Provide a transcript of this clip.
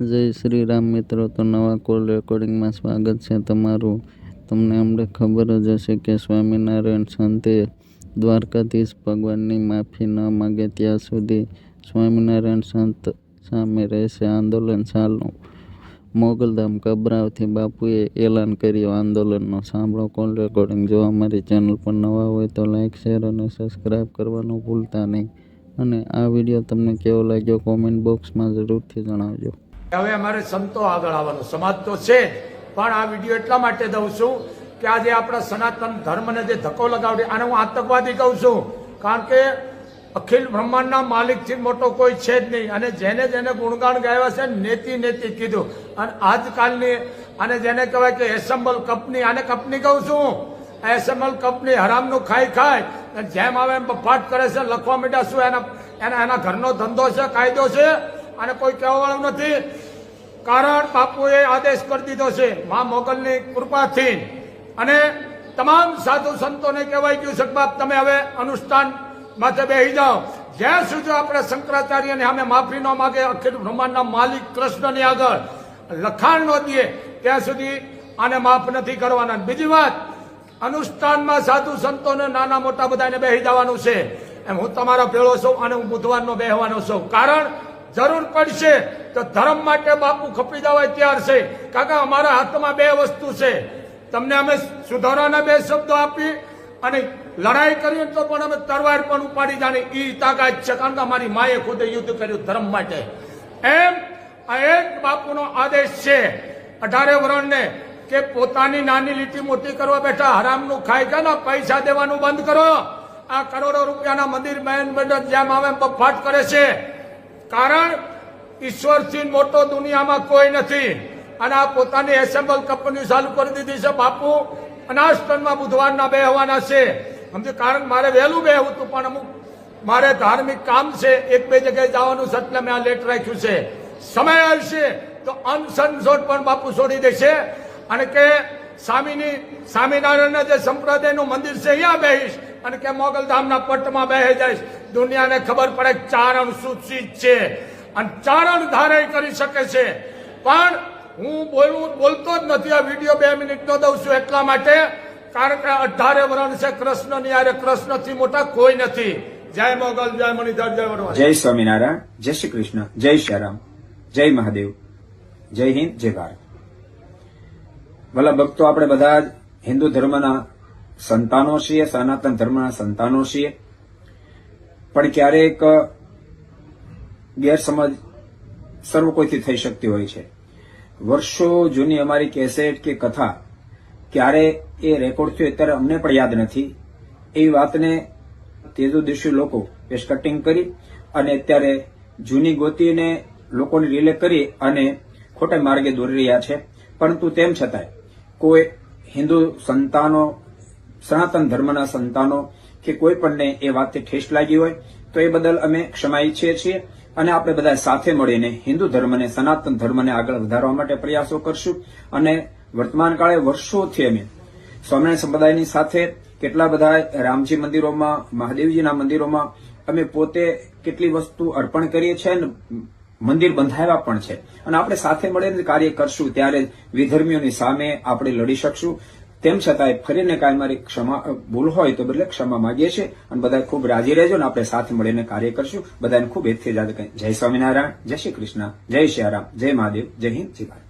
જય શ્રી રામ મિત્રો, તો નવા કોલ રેકોર્ડિંગમાં સ્વાગત છે તમારું. તમને અમને ખબર જ હશે કે સ્વામિનારાયણ સંતે દ્વારકાધીશ ભગવાનની માફી ન માગે ત્યાં સુધી સ્વામિનારાયણ સંત સામે રહેશે આંદોલન સાલનું મોગલધામ કબરાવથી બાપુએ એલાન કર્યું આંદોલનનો. સાંભળો કોલ રેકોર્ડિંગ. જો અમારી ચેનલ પર નવા હોય તો લાઈક, શેર અને સબસ્ક્રાઈબ કરવાનું ભૂલતા નહીં. અને આ વીડિયો તમને કેવો લાગ્યો કોમેન્ટ બોક્સમાં જરૂરથી જણાવજો. હવે અમારે સંતો આગળ આવવાનો, સમાજ તો છે પણ આ વીડિયો એટલા માટે દઉં છું કે આજે આપણા સનાતન ધર્મને જે ધક્કો લગાવડે, આને હું આતંકવાદી કહું છું. કારણ કે અખિલ બ્રહ્માંડના માલિકથી મોટો કોઈ છે જ નહીં. અને જેને જેને ગુણગાન ગાયા છે, નેતિ નેતિ કીધું. અને આજકાલની, અને જેને કહેવાય કે એસેમ્બલ કંપની, આને કંપની કહું છું. એસેમ્બલ કંપની હરામનું ખાઈ ખાય, અને જેમ આવે એમ બફાટ કરે છે, લખવા માંડ્યા શું એના એના એના ઘરનો ધંધો છે, કાયદો છે? અને કોઈ કહેવાવાળું નથી. કારણ બાપુએ આદેશ કરી દીધો છે, મા મોગલની કૃપાથી. અને તમામ સાધુ સંતોને કહેવાય ગયું છે બાપ, તમે હવે અનુષ્ઠાન માથે બેસી જાઓ. જ્યાં સુધી આપણે શંકરાચાર્યને અમે માફી ન માગે, અખિલ બ્રહ્માંડના માલિક કૃષ્ણની આગળ લખાણ ન દઈએ ત્યાં સુધી આને માફ નથી કરવાના. બીજી વાત, અનુષ્ઠાનમાં સાધુ સંતોને નાના મોટા બધાને બેસી જવાનું છે. એમ હું તમારા ભેળો છું અને હું બુધવારનો બેહવાનો છું. કારણ જરૂર પડશે તો ધર્મ માટે બાપુ ખપી જવાય તૈયાર છે. કાકા, અમારા હાથમાં બે વસ્તુ છે. તમને અમે સુધારાના બે શબ્દો આપી અને લડાઈ કરી તો પણ અમે તરવાર પણ ઉપાડી જાણે. એ તાકાત છે, કારણ કે અમારી માએ ખુદે યુદ્ધ કર્યું ધર્મ માટે. એમ આ એક બાપુનો આદેશ છે. અઢારે વરણને કે પોતાની નાની લીટી મોટી કરવા બેઠા હરામનું ખાઈ ગયા પૈસા દેવાનું બંધ કરો. આ કરોડો રૂપિયાના મંદિર મેન મંડળ જેમ આવે બફાટ કરે છે. કારણ ઈશ્વરથી મોટો દુનિયામાં કોઈ નથી. અને આ પોતાની એસેમ્બલ કંપની ચાલુ કરી દીધી છે બાપુ. અનાષ્ટનમાં બુધવારના બેહવાના છે. સમજે કારણ મારે વહેલું બેહવું હતું, પણ અમુક મારે ધાર્મિક કામ છે. એક બે જગ્યાએ જવાનું છે એટલે મેં આ લેટ રાખ્યું છે. સમય આવશે તો અનસનસોટ પણ બાપુ છોડી દેશે. અને કે સ્વામીની સ્વામિનારાયણના જે સંપ્રદાયનું મંદિર છે, અહીંયા બેહીશ. અને કે મોગલધામના પટમાં બેહી જઈશ. દુનિયાને ખબર પડે ચારણ સૂચિત છે. અને ચારણ ધારણ કરી શકે છે. પણ હું બોલવું બોલતો જ નથી. આ વીડિયો બે મિનિટનો દઉં છું એટલા માટે. કારણ કે અઢારે વરણ છે કૃષ્ણની, આરે કૃષ્ણથી મોટા કોઈ નથી. જય મોગલ, જય મણિધર, જય વડવા જય સ્વામિનારાયણ, જય શ્રી કૃષ્ણ, જય શ્રીરામ જય મહાદેવ, જય હિન્દ, જય ભારત. ભલા ભક્તો, આપણે બધા જ હિન્દુ ધર્મના સંતાનો છીએ સનાતન ધર્મના સંતાનો છીએ પણ ક્યારેક ગેરસમજ સર્વ કોઈથી થઈ શકતી હોય છે. વર્ષો જૂની અમારી કેસેટ કે કથા ક્યારે એ રેકોર્ડ થયો અત્યારે અમને પણ યાદ નથી. એવી વાતને તેજો દિવસી લોકો પેશ કટિંગ કરી અને અત્યારે જૂની ગોતીને લોકોને રિલે કરી અને ખોટા માર્ગે દોરી રહ્યા છે. પરંતુ તેમ છતાંય કોઈ હિન્દુ સંતાનો સનાતન ધર્મના સંતાનો કે કોઈ પણને એ વાતથી ઠેસ લાગી હોય, તો એ બદલ અમે ક્ષમા ઈચ્છીએ છીએ અને આપણે બધા સાથે મળીને હિન્દુ ધર્મને, સનાતન ધર્મને આગળ વધારવા માટે પ્રયાસો કરશું અને વર્તમાન કાળે વર્ષોથી અમે સ્વામિનારાયણ સંપ્રદાયની સાથે કેટલા બધા રામજી મંદિરોમાં, મહાદેવજીના મંદિરોમાં અમે પોતે કેટલી વસ્તુ અર્પણ કરીએ છીએ અને મંદિર બંધાવ્યા પણ છે. અને આપણે સાથે મળીને કાર્ય કરશું ત્યારે વિધર્મીઓની સામે આપણે લડી શકશું. તેમ છતાંય ફરીને કાંઈ મારી ક્ષમા ભૂલ હોય તો બદલે ક્ષમા માંગીએ છીએ અને બધા ખૂબ રાજી રહેજો ને આપણે સાથે મળીને કાર્ય કરશું. બધાને ખૂબ એથી યાદ જય સ્વામિનારાયણ, જય શ્રી કૃષ્ણ, જય શ્રી રામ, જય મહાદેવ, જય હિન્દ, જય ભારત.